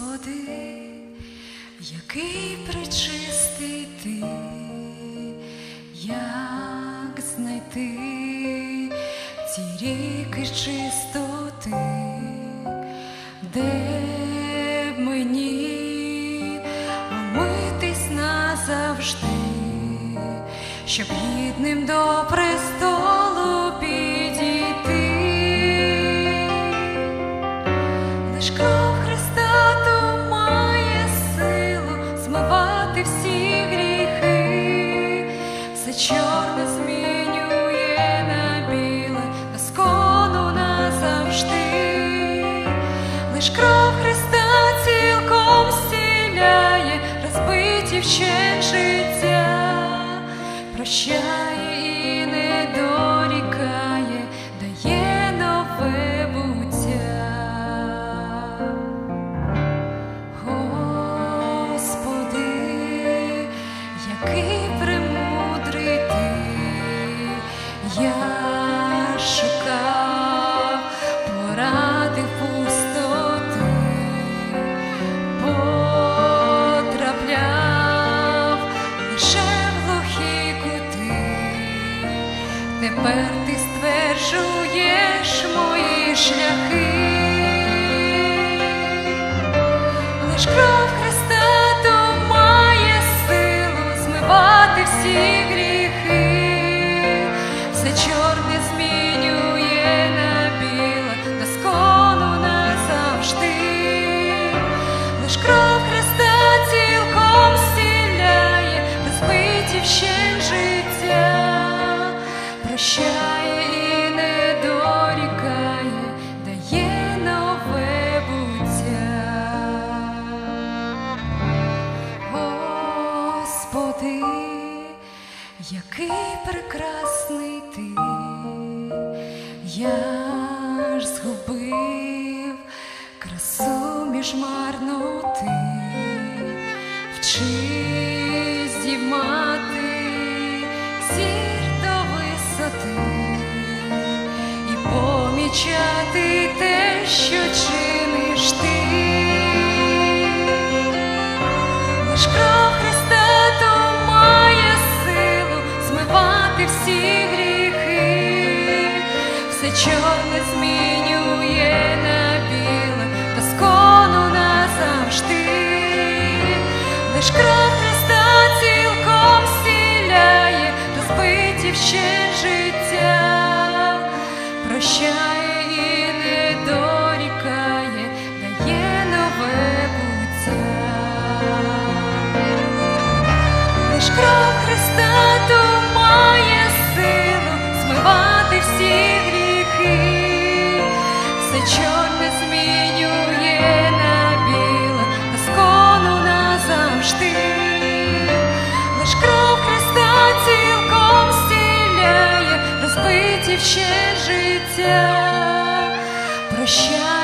Господи, який пречистий ти, як знайти ці ріки чистоти, де б мені омитись назавжди, щоб гідним до престолу підійти. Лиш чорне змінює на біле, доскону назавжди. Лиш кров Христа цілком зціляє, розбиті вщент життя, я шукав поради пустоти, потрапляв лише в глухі кути. Тепер ти стверджуєш мої шляхи. Лиш кров Христа то має силу змивати всі гріхи, прощає і не дорікає, дає нове буття. Господи, який прекрасний ти, я ж згубив красу між марноти, вчи здіймати зір помічати те, що чиниш ти. Лиш кров Христа то має силу змивати всі гріхи, все чорне змінює на біле, доскону назавжди. Лиш кров Христа цілком зціляє, розбиті вщент зціляє, розбиті життя, прощає.